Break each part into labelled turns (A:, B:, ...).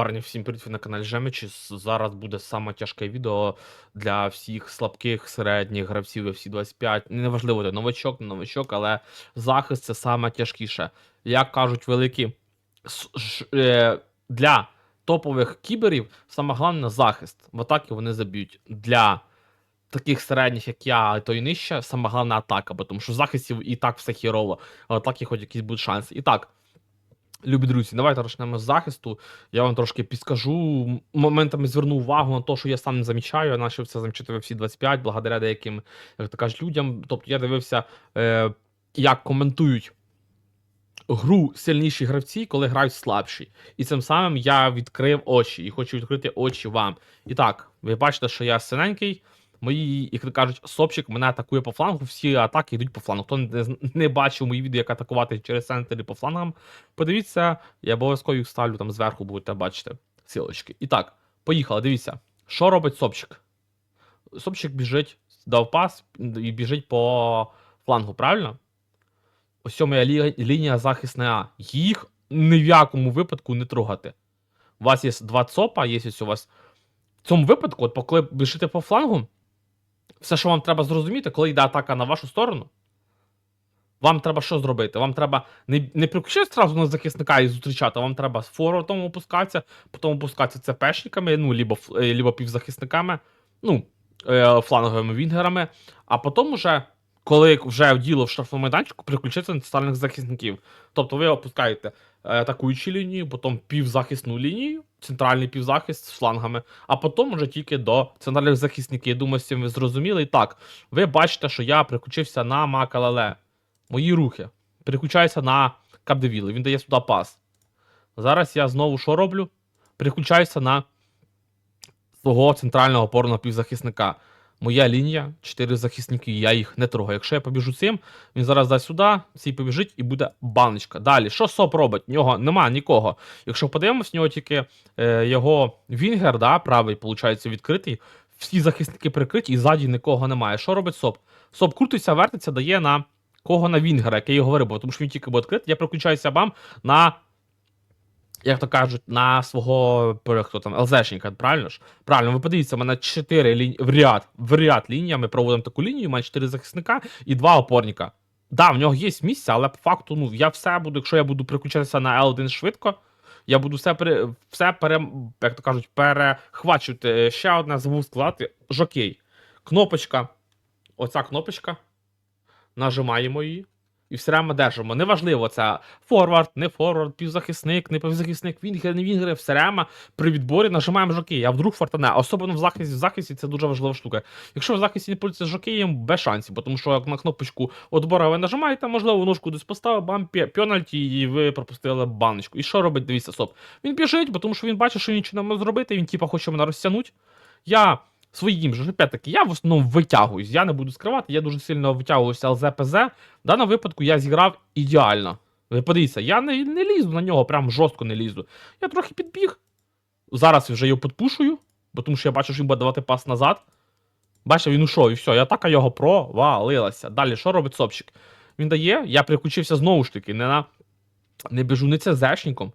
A: Парні, всім привіт, на каналі Жемичі. Зараз буде саме тяжке відео для всіх слабких середніх гравців UFC 25. Неважливо, ти новачок, не новачок, але захист це саме тяжкіше. Як кажуть великі е, для топових кіберів саме головне захист. В атаки вони заб'ють. Для таких середніх, як я, то і нижче, саме головне атака, бо тому що в захисті і так все хірово, а атаки хоч якісь будуть шанси. І так. Любі друзі, давайте почнемо з захисту. Я вам трошки підскажу. Моментами зверну увагу на те, що я сам не замічаю. Я почав це замічати в всі 25, благодаря деяким, як то кажуть, людям. Тобто я дивився, е, як коментують гру сильніші гравці, коли грають слабші. І цим самим я відкрив очі і хочу відкрити очі вам. І так, ви бачите, що я синенький. Мої, як то кажуть, сопчик мене атакує по флангу, всі атаки йдуть по флангу. Хто не, не бачив мої відео, як атакувати через центр по флангам, подивіться, я обов'язково їх ставлю там зверху, будете бачити силочки. І так, поїхали, дивіться. Що робить сопчик? Сопчик біжить, дав пас і біжить по флангу, правильно? Ось моя лі- лінія захисна А. Їх ні в якому випадку не трогати. У вас є два ЦОПа, є ось у вас. В цьому випадку, от коли біжите по флангу, все, що вам треба зрозуміти, коли йде атака на вашу сторону, вам треба що зробити? Вам треба не, не приключити одразу на захисника і зустрічати, вам треба з форвардом опускатися, потім опускатися цепешниками, ну, либо, ф- е, либо півзахисниками, ну, е, фланговими вінгерами, а потім уже, коли вже діло в штрафному майданчику, переключитися на центральних захисників. Тобто ви опускаєте е, атакуючу лінію, потім півзахисну лінію, центральний півзахист з флангами, а потім вже тільки до центральних захисників. Я думаю, з ви зрозуміли. І так, ви бачите, що я переключився на Макалеле. Мої рухи. Переключаюся на Капдевіли. Він дає сюди пас. Зараз я знову що роблю? Переключаюся на свого центрального опорного півзахисника. Моя лінія, чотири захисники, я їх не трогаю. Якщо я побіжу цим, він зараз дасть сюди, цей побіжить і буде баночка. Далі, що СОП робить? В нього нема нікого. Якщо подивимось, в нього тільки е, його Вінгер, да, правий, виходить, відкритий. Всі захисники прикриті і ззаді нікого немає. Що робить СОП? СОП крутиться, вертиться, дає на кого на Вінгера, як я говорив, бо тому що він тільки буде відкритий. Я переключаюся бам на. Як то кажуть, на свого хто там, ЛЗшника, правильно ж? Правильно, ви подивіться, у мене 4 лінії в ряд, в ряд лінія. Ми проводимо таку лінію, у мене 4 захисника і 2 опорника. Да, в нього є місце, але по факту, ну, я все буду, якщо я буду переключатися на L1 швидко, я буду все пере, все пере, як то кажуть, перехвачувати. Ще одне забув сказати. Жокей. Кнопочка. Оця кнопочка. Нажимаємо її. І все время держимо. Неважливо, це форвард, не форвард, півзахисник, не півзахисник, вінгер, не вінгер, все время при відборі нажимаємо жокей, а вдруг фортане. Особливо в захисті, в захисті це дуже важлива штука. Якщо в захисті не пользується жокеєм, без шансів, тому що як на кнопочку отбора ви нажимаєте, можливо, ножку десь поставив, бам, пе- пенальті, і ви пропустили баночку. І що робить, дивіться, стоп. Він біжить, тому що він бачить, що він нічого не може зробити, він типа хоче мене розтягнути. Я своїм же, опять-таки, я в основному витягуюсь. Я не буду скривати, я дуже сильно витягуюся ЛЗПЗ. В даному випадку я зіграв ідеально. Ви подивіться, я не, не лізу на нього, прям жорстко не лізу. Я трохи підбіг. Зараз вже його підпушую, бо тому що я бачу, що він буде давати пас назад. Бачите, він ушов, і все, і атака його провалилася. Далі, що робить Сопчик? Він дає, я переключився знову ж таки, не на. Не біжу не цезешником,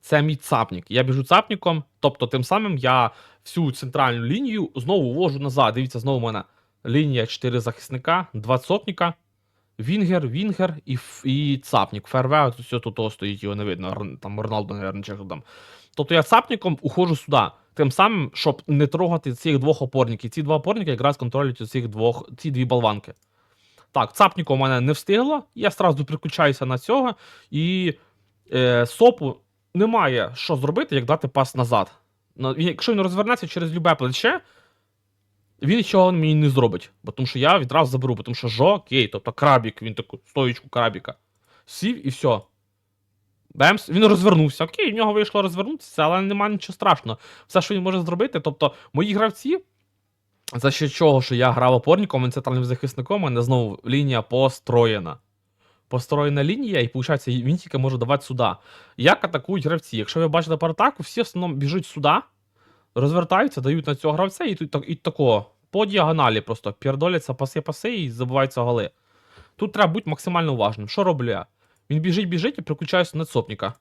A: це мій цапнік. Я біжу цапніком, тобто тим самим я всю центральну лінію знову ввожу назад. Дивіться, знову у мене лінія 4 захисника, 2 цопніка, Вінгер, Вінгер і, і цапнік. Ферве, все тут стоїть, його не видно. Там наверное, чи там. Тобто я цапніком уходжу сюди. Тим самим, щоб не трогати цих двох опорників. Ці два опорники якраз контролюють цих двох, ці дві болванки. Так, цапніка у мене не встигло. Я одразу переключаюся на цього. І е, сопу немає що зробити, як дати пас назад. Ну, Якщо він розвернеться через любе плече, він нічого мені не зробить. Бо тому що я відразу заберу, бо тому що жокей, тобто крабік, він таку стоїчку крабіка. Сів і все. Бемс, він розвернувся. Окей, в нього вийшло розвернутися, але немає нічого страшного. Все, що він може зробити, тобто мої гравці, за що чого, що я грав опорником, центральним захисником, у мене знову лінія построєна. Построєна лінія, і виходить, він тільки може давати сюди. Як атакують гравці? Якщо ви бачите по атаку, всі в основному біжуть сюди, розвертаються, дають на цього гравця і тут і такого. По діагоналі просто пердоляться паси-паси і забиваються голи. Тут треба бути максимально уважним. Що роблю я? Він біжить, біжить і переключаюся на цопніка.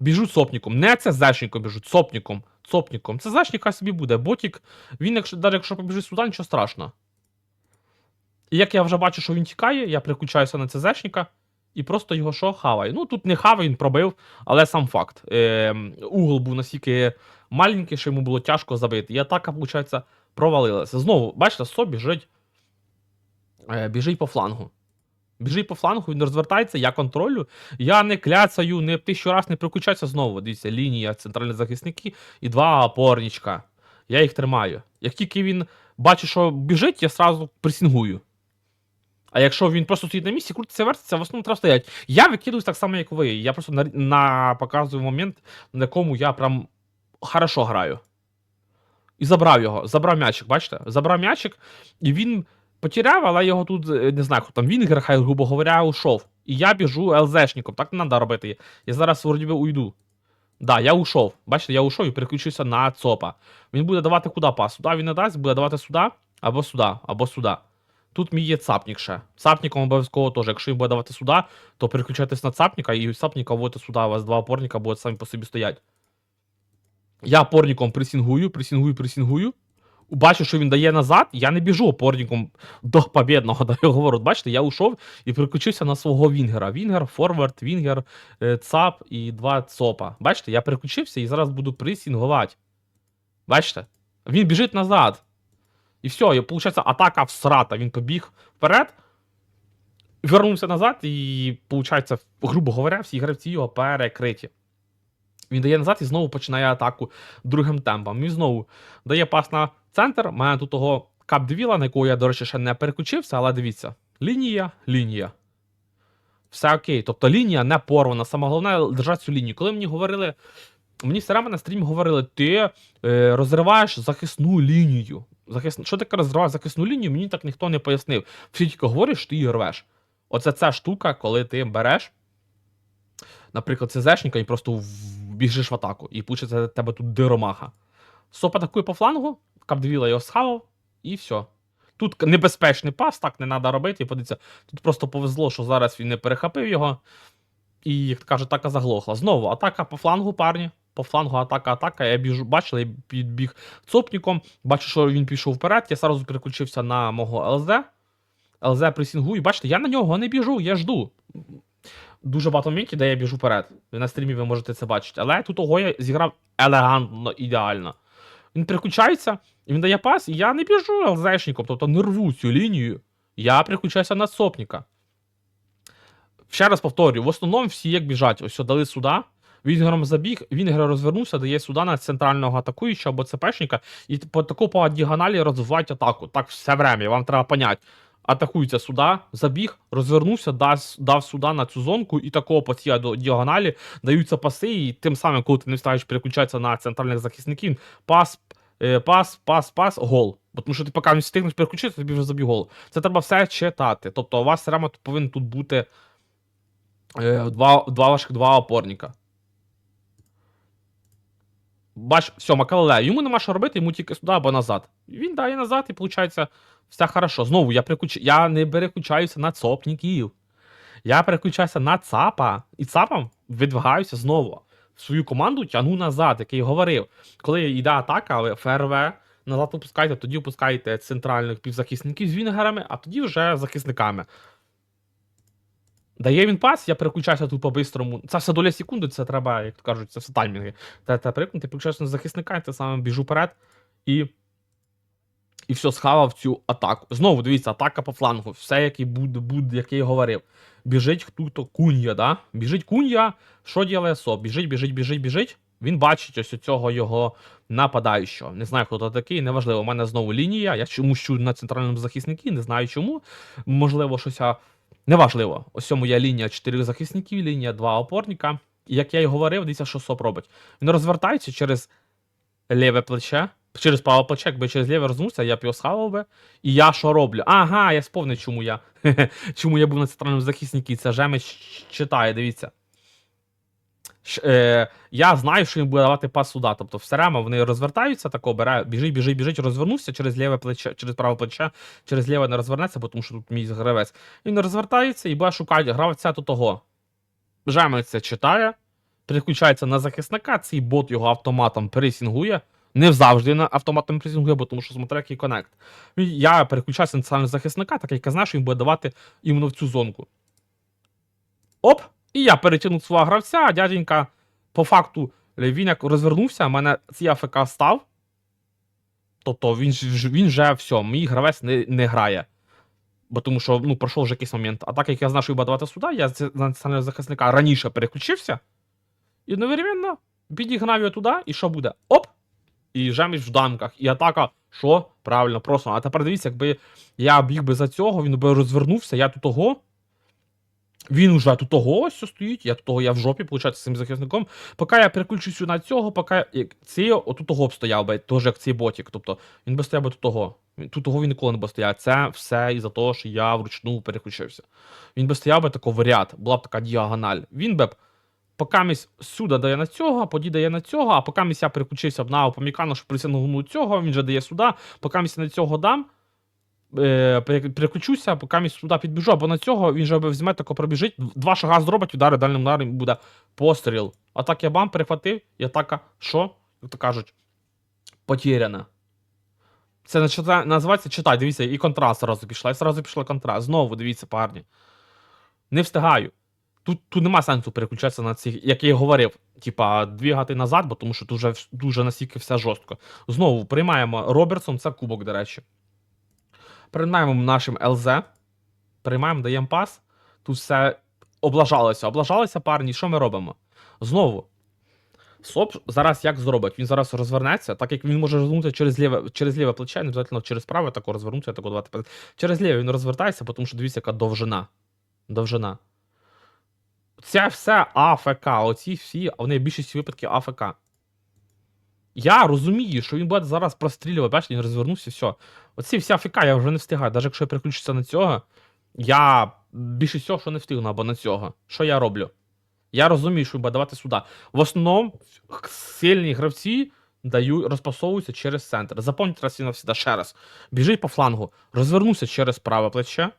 A: Біжуть сопніком. Не це зешником біжуть, сопніком. Цопніком. Це зешник хай собі буде. Ботік, він, якщо, навіть якщо побіжить сюди, нічого страшного. І як я вже бачу, що він тікає, я переключаюся на ЦЗшника і просто його що хаваю. Ну тут не хавай, він пробив, але сам факт. Е, угол був настільки маленький, що йому було тяжко забити. І атака, виходить, провалилася. Знову, бачите, Со біжить, е, біжить по флангу. Біжить по флангу, він розвертається, я контролю. Я не кляцаю, не тисячу раз не приключаюся знову. Дивіться, лінія, центральні захисники і два опорнічка. Я їх тримаю. Як тільки він бачить, що біжить, я сразу пресінгую. А якщо він просто стоїть на місці, крутиться вертиться, в основному треба стоять. Я викидуюсь так само, як ви. Я просто на, на показую момент, на якому я прям хорошо граю. І забрав його. Забрав м'ячик, бачите? Забрав м'ячик, і він потеряв, але його тут, е, не знаю, хто там Вінгер, хай, грубо говоря, ушов. І я біжу ЛЗшником. Так не треба робити. Я зараз вроді би уйду. Да, я ушов. Бачите, я ушов і переключився на ЦОПа. Він буде давати куди пас? Сюди він не дасть, буде давати сюди, або сюди, або сюди. Тут мій є цапнік ще. Цапніком обов'язково теж. Якщо він буде давати сюди, то переключайтесь на цапніка і цапніка вводите сюди. У вас два опорника будуть самі по собі стоять. Я опорником пресінгую, пресінгую, пресінгую. Бачу, що він дає назад, я не біжу опорником до побєдного до його ворот. Бачите, я ушов і переключився на свого Вінгера. Вінгер, форвард, Вінгер, е, ЦАП і два ЦОПа. Бачите, я переключився і зараз буду пресінгувати. Бачите? Він біжить назад. І все, і виходить, атака всрата. Він побіг вперед, вернувся назад, і, виходить, грубо говоря, всі гравці його перекриті. Він дає назад і знову починає атаку другим темпом. Він знову дає пас на центр. У мене тут того кап-двіла, на якого я, до речі, ще не переключився, але дивіться: лінія, лінія. Все окей. Тобто лінія не порвана. Саме головне держати цю лінію. Коли мені говорили, мені все время на стрімі говорили, ти е, розриваєш захисну лінію. Захис... Що таке розриваєш захисну лінію, мені так ніхто не пояснив. Всі тільки говорять, що ти її рвеш. Оце ця штука, коли ти береш, наприклад, ЦЗшника і просто біжиш в атаку, і получиться тебе тут диромаха. Соп атакує по флангу, Капдвіла його схавав, і все. Тут небезпечний пас, так не треба робити. І подивіться, тут просто повезло, що зараз він не перехопив його. І, як кажуть, атака заглохла. Знову атака по флангу, парні. По флангу атака, атака. Я біжу, бачили, я підбіг цопніком. Бачу, що він пішов вперед. Я сразу переключився на мого ЛЗ. ЛЗ пресінгую. Бачите, я на нього не біжу, я жду. Дуже багато моментів, де я біжу вперед. На стрімі ви можете це бачити. Але тут того я зіграв елегантно, ідеально. Він переключається, він дає пас, і я не біжу ЛЗшником, тобто не рву цю лінію. Я переключаюся на сопніка. Ще раз повторюю, в основному всі як біжать. Ось дали сюди. Вінгером забіг, Вінгер розвернувся, дає сюди на центрального атакуючого або ЦПшника, і по таку по діагоналі розвивають атаку. Так все время, вам треба поняти. Атакується сюди, забіг, розвернувся, дав, дав сюди на цю зонку, і такого по цій діагоналі даються паси, і тим самим, коли ти не встаєш переключатися на центральних захисників, пас, е, пас, пас, пас, гол. Бо Тому що ти поки не встигнеш переключитися, тобі вже забіг гол. Це треба все читати. Тобто у вас все повинен тут бути е, два, два ваших два опорника. Бач, все, Макалеле, йому нема що робити, йому тільки сюди або назад. Він дає назад, і виходить, все хорошо. Знову я переключ... я не переключаюся на цопників. Я переключаюся на ЦАПа, і ЦАПом видвигаюся знову. Свою команду тягну назад, як я й говорив. Коли йде атака, ви ФРВ назад опускаєте, тоді опускаєте центральних півзахисників з вінгерами, а тоді вже захисниками. Дає він пас, я переключаюся тут по-бистрому. Це все доля секунди, це треба, як то кажуть, це все таймінги. Та, та прикнути, переключаюся на захисника, і те саме біжу вперед і. І все, схавав цю атаку. Знову дивіться, атака по флангу. Все, як і буде, буде, як я і говорив. Біжить хто-то кунья, да? Біжить кунья, що ділає СО? Біжить, біжить, біжить, біжить. Він бачить ось цього його нападаючого. Не знаю, хто то такий, неважливо. У мене знову лінія. Я чомусь чую на центральному захиснику, не знаю чому. Можливо, щось. а, Неважливо. Ось цьому є лінія чотирьох захисників, лінія два опорника. І як я й говорив, дивіться, що СОП робить. Він розвертається через ліве плече, через праве плече, якби через ліве розвернувся, я б його схавав би. І я що роблю? Ага, я сповнив, чому я. чому я був на центральному захиснику. Це Жемеч читає, дивіться. Е, я знаю, що він буде давати пас сюди. Тобто все ремо вони розвертаються, тако бере, біжить, біжить, біжить, розвернувся через ліве плече, через праве плече, через ліве не розвернеться, бо тому що тут мій гравець. Він розвертається і буде шукати гравця до того. Жемець це читає. переключається на захисника, цей бот його автоматом пересінгує. Не завжди на автоматом пресінгує, бо тому що смотря який коннект. Я переключаюся на національного захисника, так як я знаю, що він буде давати іменно в цю зонку. Оп! І я перетягнув свого гравця, а дяденька, по факту, він як розвернувся, в мене цей АФК став. Тобто він, він вже все, мій гравець не, не грає. Бо тому що ну, пройшов вже якийсь момент. А так як я знав, що він давати сюди, я з на національного захисника раніше переключився. І одновременно підігнав його туди, і що буде? Оп! І жеміш в дамках. І атака, що? Правильно, просто. А тепер дивіться, якби я біг би за цього, він би розвернувся, я тут того. Він уже тут того ось стоїть, я тут того, я в жопі, виходить, з цим захисником. Поки я переключуся на цього, поки цей отут того б стояв би, теж як цей ботик. Тобто він би стояв би тут того. Тут того він ніколи не би стояв. Це все із-за того, що я вручну переключився. Він би стояв би тако в ряд, була б така діагональ. Він би поки місь сюди дає на цього, поді дає на цього, а поки місь я переключився б на опомікану, щоб присягнув цього, він же дає сюди, поки місь на цього дам. Е, переключуся, поки місь сюди підбіжу, або на цього він же візьме тако пробіжить, два шага зробить, удари дальним ударом буде постріл. А так я бам перехватив, і атака, що? Як то кажуть, потеряна. Це називається читай, дивіться, і контраст зразу пішла, і зразу пішла контраст. Знову дивіться, парні. Не встигаю. Тут, тут нема сенсу переключатися на ці, як я і говорив, типа, двігати назад, бо тому що тут дуже настільки все жорстко. Знову приймаємо Робертсон, це кубок, до речі. Приймаємо нашим ЛЗ. Приймаємо, даємо пас. Тут все облажалося. Облажалося парні. Що ми робимо? Знову. Соп зараз як зробить? Він зараз розвернеться, так як він може розвернутися через ліве, через ліве плече, не обов'язково через праве, тако розвернутися, тако давати. Через ліве він розвертається, тому що дивіться, яка довжина. Довжина. Це все АФК. Оці всі, вони в більшості випадків АФК. Я розумію, що він буде зараз прострілювати, бачите, він розвернувся, все. Оці всі АФК я вже не встигаю. Навіть якщо я переключуся на цього, я більше всього, що не встигну або на цього. Що я роблю? Я розумію, що буде давати сюди. В основному сильні гравці дають, розпасовуються через центр. Запам'ятайте раз і навсегда ще раз. Біжить по флангу, розвернувся через праве плече.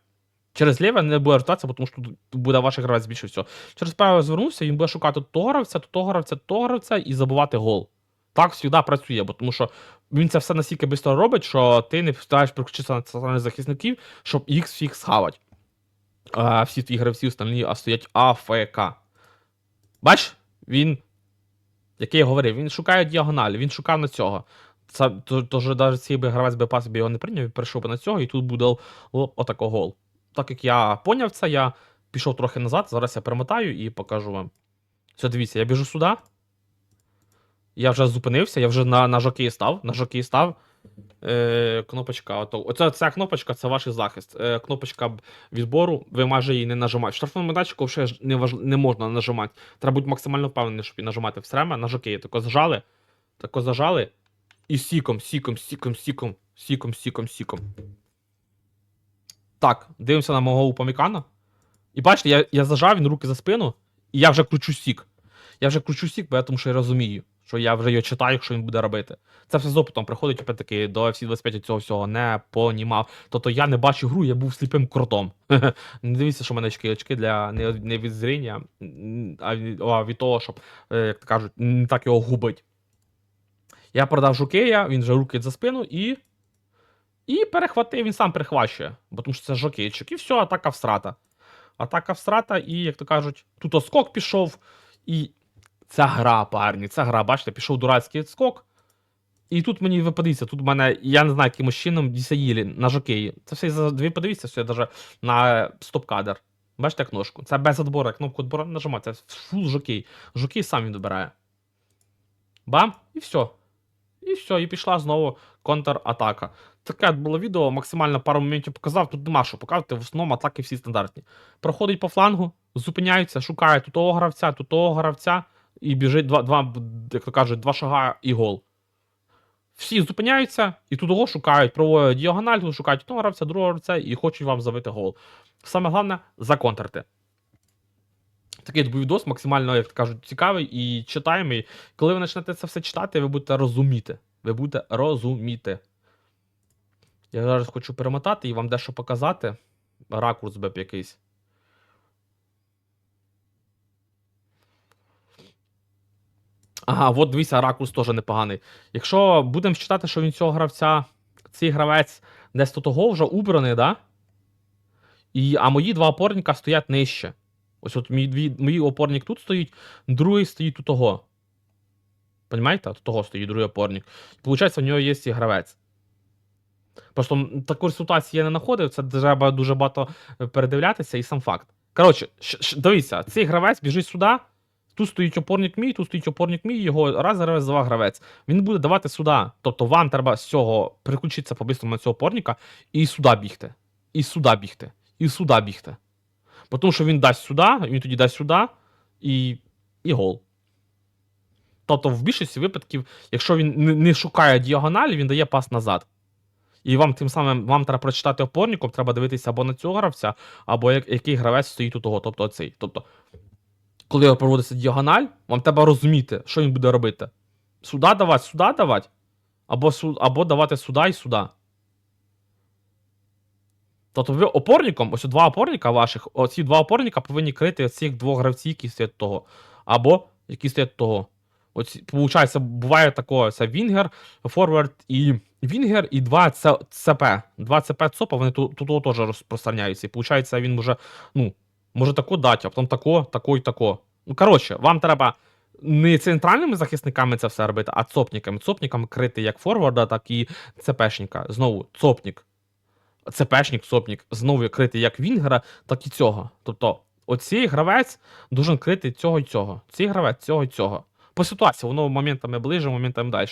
A: Через ліве не буде розвертатися, тому що тут буде ваш гравець більше всього. Через праве звернувся, він буде шукати того гравця, того гравця, того гравця і забувати гол. Так завжди працює, бо тому що він це все настільки швидко робить, що ти не встигаєш переключитися на центральних захисників, щоб їх всіх схавати. А всі твої гравці остальні а стоять АФК. Бач, він, як я говорив, він шукає діагоналі, він шукав на цього. Це то- тож навіть цей би гравець би пас би його не прийняв, він перейшов би на цього, і тут буде отако гол. Так як я поняв це, я пішов трохи назад, зараз я перемотаю і покажу вам. Все, дивіться, я біжу сюди. Я вже зупинився, я вже на, на жокей став. На жокей став. Е, кнопочка. Ото, оця, ця кнопочка це ваш захист. Е, кнопочка відбору, ви майже її не нажимаєте. Штрафному майданчику ж не, важ... не можна нажимати. Треба бути максимально впевнений, щоб її нажимати все время на жокей. Тако зажали, тако зажали. І сіком, сіком, сіком, сіком, сіком, сіком, сіком. Так, дивимося на мого упомікана. І бачите, я, я зажав, він руки за спину, і я вже кручу сік. Я вже кручу сік, тому що я розумію, що я вже його читаю, що він буде робити. Це все з опитом приходить, опять таки, до FC 25 цього всього не понімав. Тобто я не бачив гру, я був сліпим кротом. Не дивіться, що в мене очки, очки для не, від зріння, а від, того, щоб, е, як то кажуть, не так його губить. Я продав жокея, він вже руки за спину і. І перехватив, він сам перехващує, бо тому що це жокейчик. І все, атака встрата. Атака встрата, і, як то кажуть, тут оскок пішов, і ця гра, парні, ця гра, бачите, пішов дурацький скок. І тут мені ви тут в мене, я не знаю, якимось чином дісаїлі на жокеї. Це все за ви подивіться, що я даже на стоп-кадр. Бачите як ножку? Це без відбору, кнопку відбору не нажимати, це фул жокей. Жокей сам він вибирає. Бам, і все. І все, і пішла знову контратака. Таке було відео, максимально пару моментів показав. Тут нема що показати, в основному атаки всі стандартні. Проходить по флангу, зупиняються, шукає тут того гравця, тут того гравця, і біжить два, два, як то кажуть, два шага і гол. Всі зупиняються, і тут шукають, проводять діагональ, тут шукають одного гравця, другого гравця і хочуть вам забити гол. Саме головне законтрити. Такий був відос, максимально, як кажуть, цікавий і читаємий. Коли ви почнете це все читати, ви будете розуміти. Ви будете розуміти. Я зараз хочу перемотати і вам дещо показати. Ракурс б якийсь. Ага, от дивіться, ракурс теж непоганий. Якщо будемо читати, що він цього гравця, цей гравець десь до того вже убраний, да? І, а мої два опорника стоять нижче. Ось от мій, дві, мій опорник тут стоїть, другий стоїть у того. Понімаєте? От того стоїть другий опорник. Получається, в нього є цей гравець. Просто таку ситуацію я не знаходив, це треба дуже багато е, передивлятися, і сам факт. Коротше, дивіться, цей гравець біжить сюди. Тут стоїть опорник мій, тут стоїть опорник мій, його раз гравець, два гравець. Він буде давати сюди. Тобто вам треба з цього приключитися по-бистрому на цього опорника і сюди бігти. І сюди бігти. І сюди бігти. Тому що він дасть сюди, він тоді дасть сюди і, і гол. Тобто, в більшості випадків, якщо він не, шукає діагоналі, він дає пас назад. І вам тим самим вам треба прочитати опорником, треба дивитися або на цього гравця, або як, який гравець стоїть у того, тобто оцей. Тобто, коли проводиться діагональ, вам треба розуміти, що він буде робити. Сюди давати, сюди давати, або, су- або давати сюди і сюди. Тобто ви опорником, ось два опорника ваших, оці два опорника повинні крити цих двох гравців, які стоять того. Або які стоять того. Оці, получається, буває такое, це Вінгер, Форвард і Вінгер, і два ЦП. Два ЦП ЦОПа, вони тут теж розпространяються. І получається, він може, ну, може тако дати, а потім тако, тако і тако. Ну, коротше, вам треба не центральними захисниками це все робити, а цопниками. Цопниками крити як форварда, так і ЦПшника. Знову, цопник. ЦПшник, цопник, знову крити як Вінгера, так і цього. Тобто, оцей гравець должен крити цього і цього. Цей гравець цього і цього. По ситуації, воно моментами ближе, моментами далі.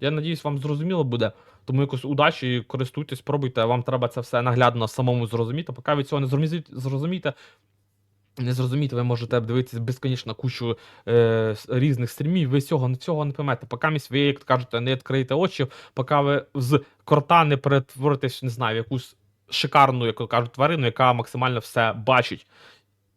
A: Я надіюсь, вам зрозуміло буде. Тому якось удачі, користуйтесь, пробуйте. Вам треба це все наглядно самому зрозуміти. Поки ви цього не зрозумієте, не зрозуміти, ви можете дивитися безконечно кучу е, різних стрімів, ви цього, цього не поймете. Поки місь ви, як кажете, не відкриєте очі, поки ви з корта не перетворитесь, не знаю, в якусь шикарну, як кажуть, тварину, яка максимально все бачить.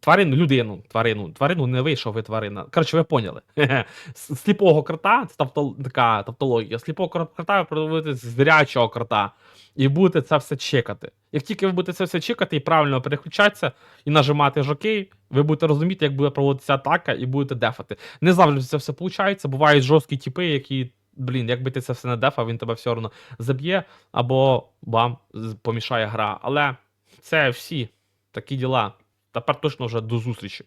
A: Тварину, людину, тварину, тварину не вийшов ви тварина. Коротше, ви поняли. Сліпого крота, це тавто, така тавтологія. Сліпого крота ви з зрячого крота. І будете це все чекати. Як тільки ви будете це все чекати і правильно переключатися, і нажимати жокей, ви будете розуміти, як буде проводитися атака, і будете дефати. Не завжди це все виходить. Бувають жорсткі типи, які, блін, якби ти це все не дефав, він тебе все одно заб'є, або вам помішає гра. Але це всі такі діла. Тепер точно вже до зустрічі.